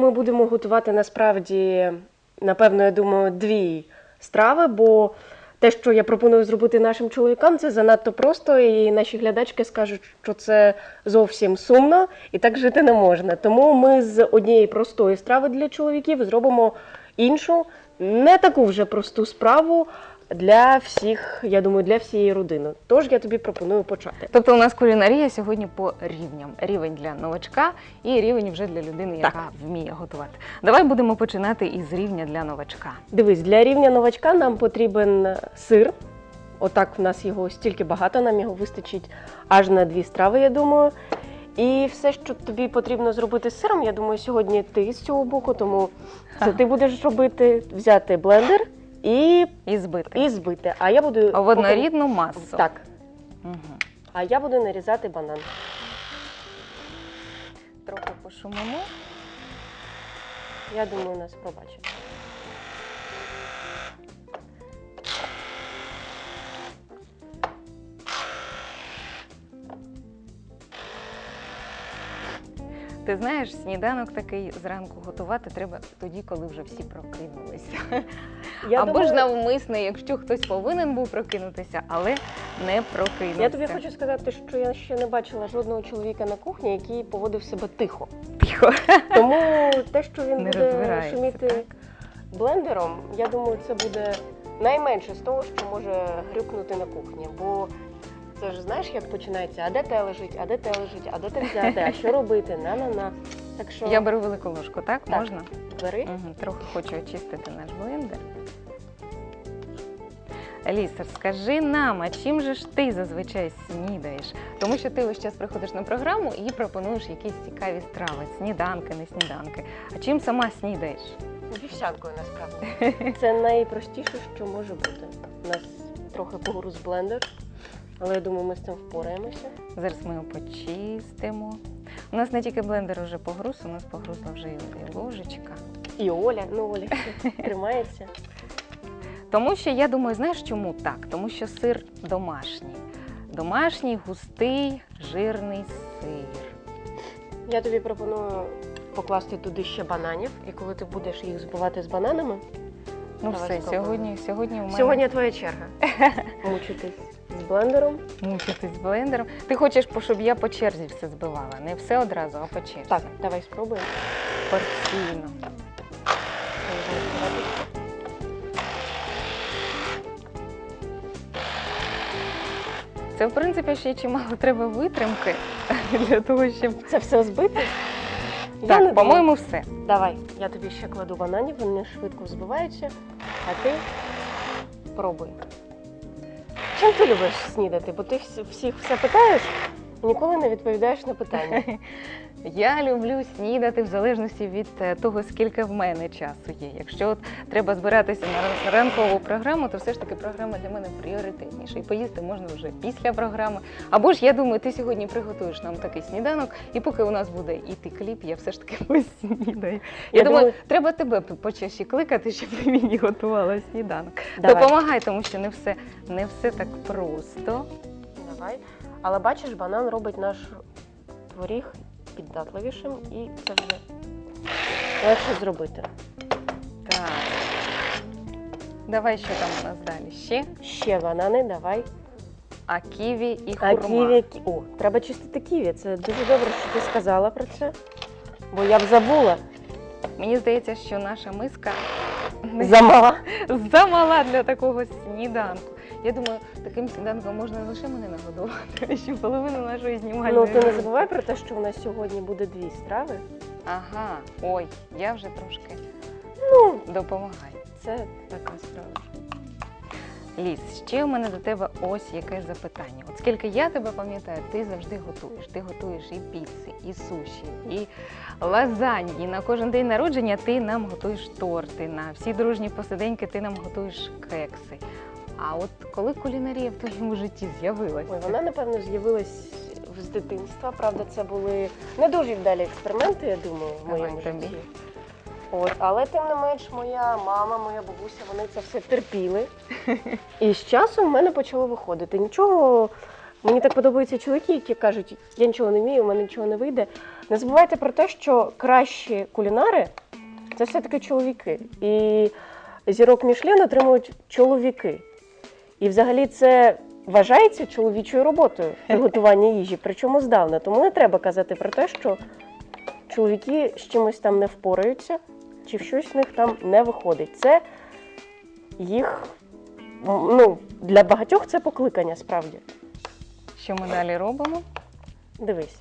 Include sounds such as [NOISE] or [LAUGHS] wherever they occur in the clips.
Ми будемо готувати насправді, напевно, я думаю, дві страви, бо те, що я пропоную зробити нашим чоловікам, це занадто просто, і наші глядачки скажуть, що це зовсім сумно і так жити не можна. Тому ми з однієї простої страви для чоловіків зробимо іншу, не таку вже просту справу для всіх, я думаю, для всієї родини. Тож я тобі пропоную почати. Тобто у нас кулінарія сьогодні по рівням. Рівень для новачка і рівень вже для людини, Так. яка вміє готувати. Давай будемо починати із рівня для новачка. Дивись, для рівня новачка нам потрібен сир. Отак в нас його стільки багато, нам його вистачить аж на дві страви, я думаю. І все, що тобі потрібно зробити з сиром, я думаю, сьогодні ти з цього боку, тому це ти будеш робити, взяти блендер і, І збити. і збити. А я буду В однорідну масу. Так. Угу. А я буду нарізати банан. Трохи пошумимо. Я думаю, нас пробачать. Ти знаєш, сніданок такий зранку готувати треба тоді, коли вже всі прокинулися. Я Або думаю, ж навмисно, якщо хтось повинен був прокинутися, але не прокинувся. я тобі хочу сказати, що я ще не бачила жодного чоловіка на кухні, який поводив себе тихо. тихо. Тому те, що він Не буде шуміти так? блендером, я думаю, це буде найменше з того, що може грюкнути на кухні. Бо це ж знаєш, як починається, а де те лежить, а де те лежить, а де те взяти, а що робити, на-на-на. Так що Я беру велику ложку, так? Так. Можна? бери. Угу. Трохи хочу очистити наш блендер. Лісер, скажи нам, а чим же ж ти зазвичай снідаєш? Тому що ти весь час приходиш на програму і пропонуєш якісь цікаві страви, сніданки, не сніданки. А чим сама снідаєш? Вівсянкою насправді. [LAUGHS] Це найпростіше, що може бути. У нас трохи погруз блендер, але я думаю, ми з цим впораємося. Зараз ми його почистимо. У нас не тільки блендер вже погруз, у нас погрузла вже і ложечка. І Оля, ну Оля [LAUGHS] тримається. Тому що я думаю, знаєш чому так? Тому що сир домашній. Домашній, густий, жирний сир. Я тобі пропоную покласти туди ще бананів, і коли ти будеш їх збивати з бананами, Ну Давай все, спробуємо. сьогодні, сьогодні у мене сьогодні твоя черга. [LAUGHS] Мучитись з блендером. мучитись з блендером. Ти хочеш, щоб я по черзі все збивала, не все одразу, а по черзі. Так, давай спробуємо. порційно. Це, в принципі, ще чимало треба витримки [LAUGHS] для того, щоб. Це все збити? Так, по-моєму, все. Давай, я тобі ще кладу бананів, вони швидко збиваються, а ти пробуй. Чим ти любиш снідати? Бо ти всіх все питаєш, ніколи не відповідаєш на питання. [LAUGHS] Я люблю снідати в залежності від е, того, скільки в мене часу є. Якщо от треба збиратися на ранкову програму, то все ж таки програма для мене пріоритетніша. І поїсти можна вже після програми. Або ж я думаю, ти сьогодні приготуєш нам такий сніданок, і поки у нас буде іти кліп, я все ж таки [LAUGHS] поснідаю. Я, Я думаю, думаю- треба тебе почаще кликати, щоб ти мені готувала сніданок. Давай. Допомагай, тому що не все, не все так просто. Давай. Але бачиш, банан робить наш творіг піддатливішим і це вже легше зробити. Так. Давай, що там у нас далі? Ще? Ще банани, давай. А ківі і А ківі, кі- о, треба чистити ківі. Це дуже добре, що ти сказала про це. Бо я б забула. Мені здається, що наша миска Замала. [LAUGHS] замала для такого сніданку. Я думаю, таким сніданком можна не лише мене нагодувати, [LAUGHS] а ще половину нашої знімальної. Ну ти не забувай про те, що у нас сьогодні буде дві страви. Ага, ой, я вже трошки Ну, допомагаю. це така справа. Ліс, ще у мене до тебе ось яке запитання. От скільки я тебе пам'ятаю, ти завжди готуєш. Ти готуєш і піци, і суші, і лазаньї. На кожен день народження ти нам готуєш торти. На всі дружні посиденьки ти нам готуєш кекси. А от коли кулінарія в твоєму житті з'явилася? Ой, вона напевно з'явилась з дитинства. Правда, це були не дуже вдалі експерименти, я думаю, в Давай моєму тобі. житті. От, але тим не менш, моя мама, моя бабуся, вони це все терпіли. [LAUGHS] І з часом в мене почало виходити. Нічого, мені так подобаються чоловіки, які кажуть, я нічого не вмію, у мене нічого не вийде. Не забувайте про те, що кращі кулінари це все-таки чоловіки. І зірок Мішлен отримують чоловіки. І взагалі це вважається чоловічою роботою [LAUGHS] приготування їжі, причому здавна. Тому не треба казати про те, що чоловіки з чимось там не впораються, чи в щось в них там не виходить. Це їх ну, для багатьох це покликання справді. Що ми далі робимо? Дивись.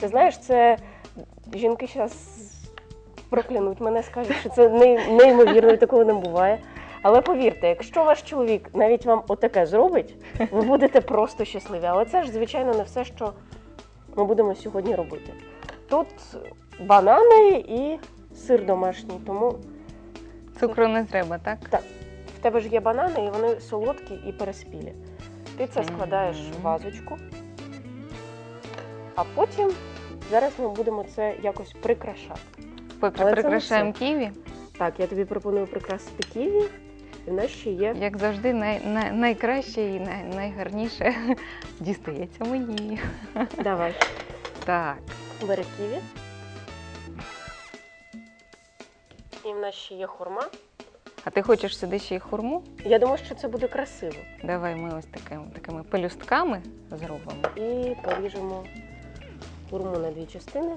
Ти знаєш, це жінки зараз проклянуть мене, скажуть, що це неймовірно, і такого не буває. Але повірте, якщо ваш чоловік навіть вам отаке зробить, ви будете просто щасливі. Але це ж, звичайно, не все, що ми будемо сьогодні робити. Тут банани і сир домашній, тому Цукру не треба, так? Так. в тебе ж є банани, і вони солодкі і переспілі. Ти це складаєш в вазочку, а потім зараз ми будемо це якось прикрашати. Поки Але це не прикрашаємо ківі. Так, я тобі пропоную прикрасити ківі, і в нас ще є. Як завжди, най, най, найкраще і най, найгарніше [LAUGHS] дістається мені. [LAUGHS] Давай, Так, бери ківі. І в нас ще є хурма. а ти хочеш сюди ще й хурму? Я думаю, що це буде красиво. Давай ми ось такими, такими пелюстками зробимо. І поріжемо хурму на дві частини.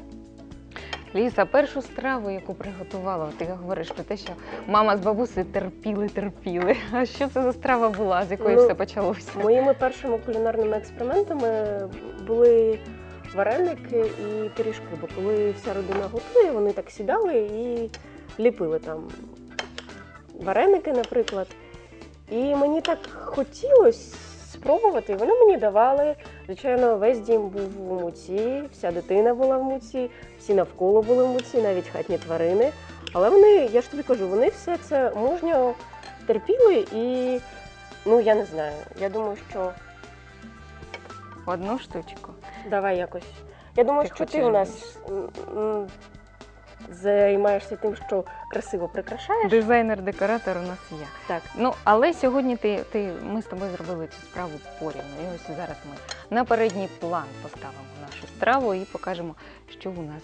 Ліса, першу страву, яку приготувала, ти говориш про те, що мама з бабусею терпіли, терпіли. А що це за страва була, з якої Ну, все почалося? Моїми першими кулінарними експериментами були вареники і пиріжки. Бо коли вся родина готує, вони так сідали і ліпили там вареники, наприклад. І мені так хотілося спробувати. і Вони мені давали. Звичайно, весь дім був в муці, вся дитина була в муці, всі навколо були в муці, навіть хатні тварини. Але вони, я ж тобі кажу, вони все це мужньо терпіли і, ну я не знаю. Я думаю, що Одну штучку. давай якось. Я думаю, Ти що ти у нас м, займаєшся тим, що красиво прикрашаєш. Дизайнер-декоратор у нас є. Так, Ну, але сьогодні ти, ти, ми з тобою зробили цю справу порівну. І ось зараз ми на передній план поставимо нашу страву і покажемо, що у нас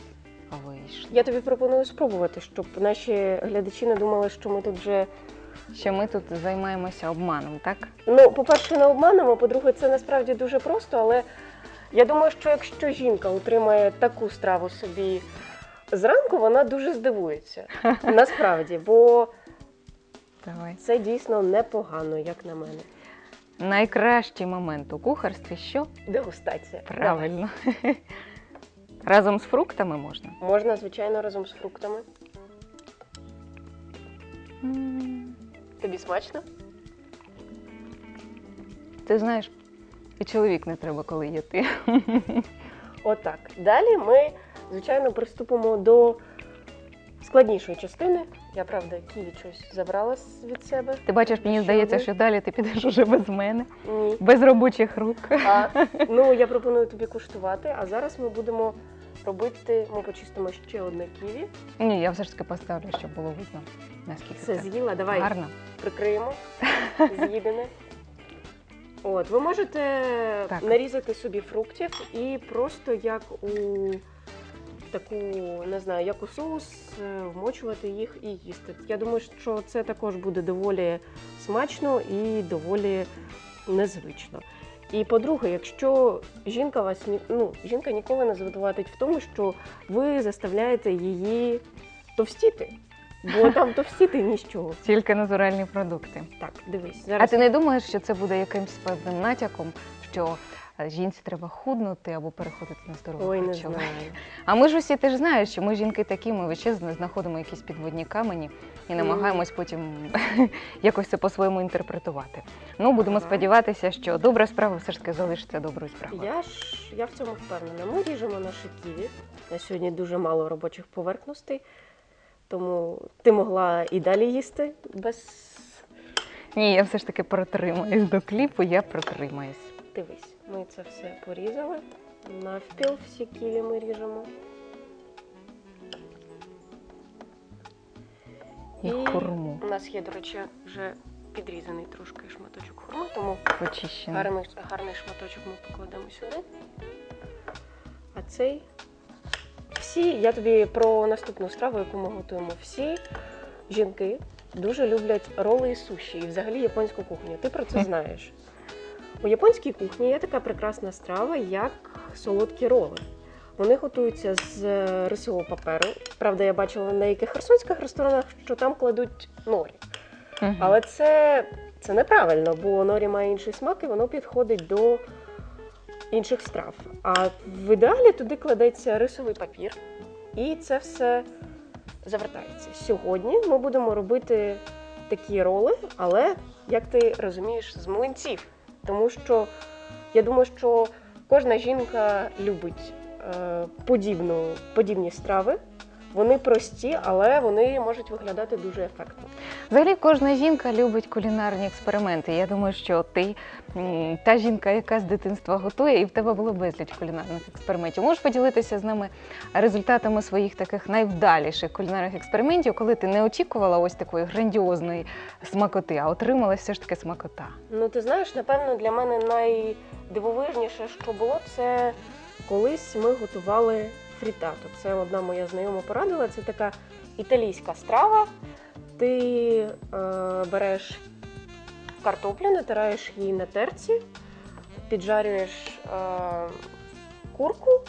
вийшло. я тобі пропоную спробувати, щоб наші глядачі не думали, що ми тут вже. Що ми тут займаємося обманом, так? Ну, по-перше, не обманемо, по-друге, це насправді дуже просто, але я думаю, що якщо жінка отримає таку страву собі зранку, вона дуже здивується. [LAUGHS] Насправді, бо Давай. це дійсно непогано, як на мене. Найкращий момент у кухарстві що? Дегустація. Правильно. [LAUGHS] Разом з фруктами можна. Можна, звичайно, разом з фруктами. М, Тобі смачно? Ти знаєш, і чоловік не треба, коли є ти. [LAUGHS] Отак. Далі ми, звичайно, приступимо до складнішої частини. Я правда ківі щось забрала від себе. Ти бачиш, мені Що здається, ви? що далі ти підеш уже без мене, Ні. без робочих рук. А, ну, я пропоную тобі куштувати, а зараз ми будемо робити, ми почистимо ще одне ківі. Ні, я все ж таки поставлю, щоб було видно, наскільки Все це з'їла, давай гарно. прикриємо. [LAUGHS] З'їдене. От, ви можете Так. нарізати собі фруктів і просто як у таку, не знаю, як у соус, е, вмочувати їх і їсти. Я думаю, що це також буде доволі смачно і доволі незвично. І по-друге, якщо жінка вас ну, жінка ніколи не звинуватить в тому, що ви заставляєте її товстіти, бо [LAUGHS] там товстіти нічого. Тільки натуральні продукти. Так, дивись, А зараз ти не думаєш, що це буде якимсь певним натяком, що жінці треба худнути або переходити на здорове ой, не харчування? знаю. А ми ж усі ти ж знаєш, що ми жінки такі, ми час знаходимо якісь підводні камені і намагаємось потім [LAUGHS] якось це по-своєму інтерпретувати. Ну, будемо Ага. сподіватися, що добра справа все ж таки залишиться доброю справою. Я ж я в цьому впевнена. Ми ріжемо наші ківі. На сьогодні дуже мало робочих поверхностей, тому ти могла і далі їсти без Ні, я все ж таки протримаюсь до кліпу, я протримаюсь. Дивись. Ми це все порізали. Навпіл всі ківі ми ріжемо. І хурму у нас є, до речі, вже підрізаний трошки шматочок хурми, тому гарний, гарний шматочок ми покладемо сюди. А цей всі, я тобі про наступну страву, яку ми готуємо. Всі жінки дуже люблять роли і суші, і взагалі японську кухню. Ти про це [LAUGHS] знаєш. У японській кухні є така прекрасна страва, як солодкі роли. Вони готуються з е, рисового паперу. Правда, я бачила на яких херсонських ресторанах, що там кладуть норі. Але це, це неправильно, бо норі має інший смак і воно підходить до інших страв. А в ідеалі туди кладеться рисовий папір, і це все завертається. Сьогодні ми будемо робити такі роли, але як ти розумієш, з млинців. Тому що я думаю, що кожна жінка любить е, подібну, подібні страви. Вони прості, але вони можуть виглядати дуже ефектно. Взагалі кожна жінка любить кулінарні експерименти. Я думаю, що ти та жінка, яка з дитинства готує, і в тебе було безліч кулінарних експериментів. Можеш поділитися з нами результатами своїх таких найвдаліших кулінарних експериментів, коли ти не очікувала ось такої грандіозної смакоти, а отримала все ж таки смакота. Ну, ти знаєш, напевно, для мене найдивовижніше, що було, це колись ми готували фрітату. Це одна моя знайома порадила. Це така італійська страва. Ти е, береш картоплю, натираєш її на терці, піджарюєш е, курку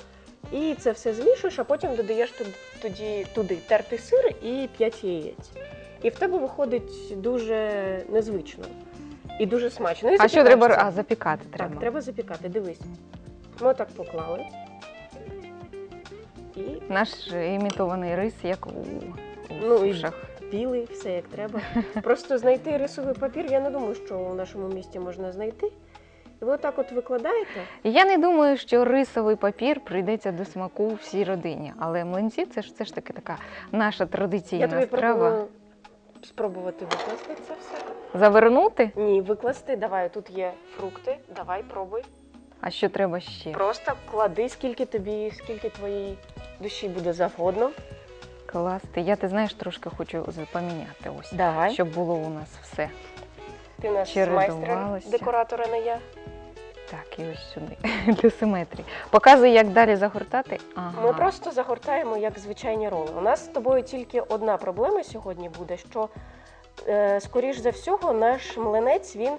і це все змішуєш, а потім додаєш туди, тоді, туди тертий сир і 5 яєць. І в тебе виходить дуже незвично і дуже смачно. Ну, І А що треба а, запікати? Так, Треба. треба запікати. Дивись. Ми отак поклали. І Наш імітований рис, як у, у Ну, і- сушах. білий, все як треба. Просто знайти рисовий папір, я не думаю, що у нашому місті можна знайти. І ви отак от викладаєте. Я не думаю, що рисовий папір прийдеться до смаку всій родині, але млинці це ж це ж таки така наша традиційна я тобі страва. пропоную спробувати викласти це все. Завернути? Ні, викласти, давай, тут є фрукти, давай, пробуй. А що треба ще? Просто клади, скільки тобі, скільки твоїй душі буде завгодно. Класти. Я ти знаєш, трошки хочу поміняти ось, Давай. щоб було у нас все. Ти у нас чередувалося. майстер декоратора не я. Так, і ось сюди [LAUGHS] для симетрії. Показуй, як далі загортати. Ага. Ми просто загортаємо як звичайні роли. У нас з тобою тільки одна проблема сьогодні буде, що е, скоріш за всього наш млинець, він,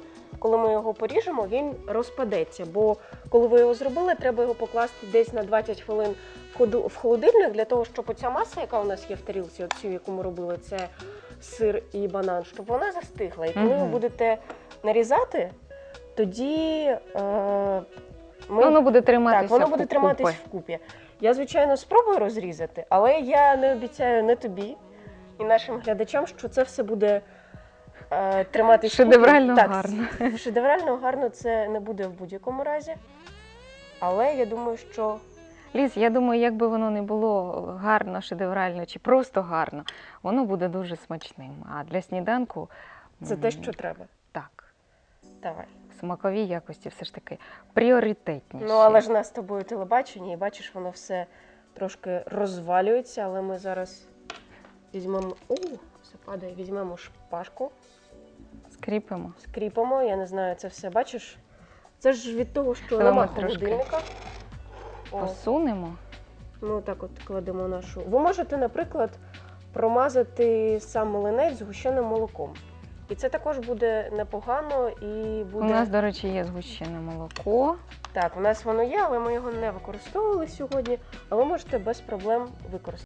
коли ми його поріжемо, він розпадеться. Бо коли ви його зробили, треба його покласти десь на 20 хвилин в холодильник для того, щоб оця маса, яка у нас є в тарілці, оцю, яку ми робили, це сир і банан, щоб вона застигла. І коли ви будете нарізати, тоді е, ми Воно буде триматися. так, воно буде триматись вкупі. Я, звичайно, спробую розрізати, але я не обіцяю не тобі і нашим глядачам, що це все буде е, триматись вкупі. Шедеврально так, гарно. [LAUGHS] Шедеврально гарно це не буде в будь-якому разі. Але я думаю, що Ліз, я думаю, якби воно не було гарно, шедеврально чи просто гарно, воно буде дуже смачним. А для сніданку це те, що треба. так. Давай. Смакові якості все ж таки пріоритетніші. Ну, але ж нас з тобою телебачення, і бачиш, воно все трошки розвалюється, але ми зараз візьмемо. О, все падає, візьмемо шпажку. Скріпимо. скріпимо. Я не знаю, це все бачиш. Це ж від того, що Давай нема трошки холодильника. О, Посунемо. ми так от кладемо нашу. Ви можете, наприклад, промазати сам млинець згущеним молоком. І це також буде непогано і буде. У нас, до речі, є згущене молоко. Так, у нас воно є, але ми його не використовували сьогодні. А ви можете без проблем використати.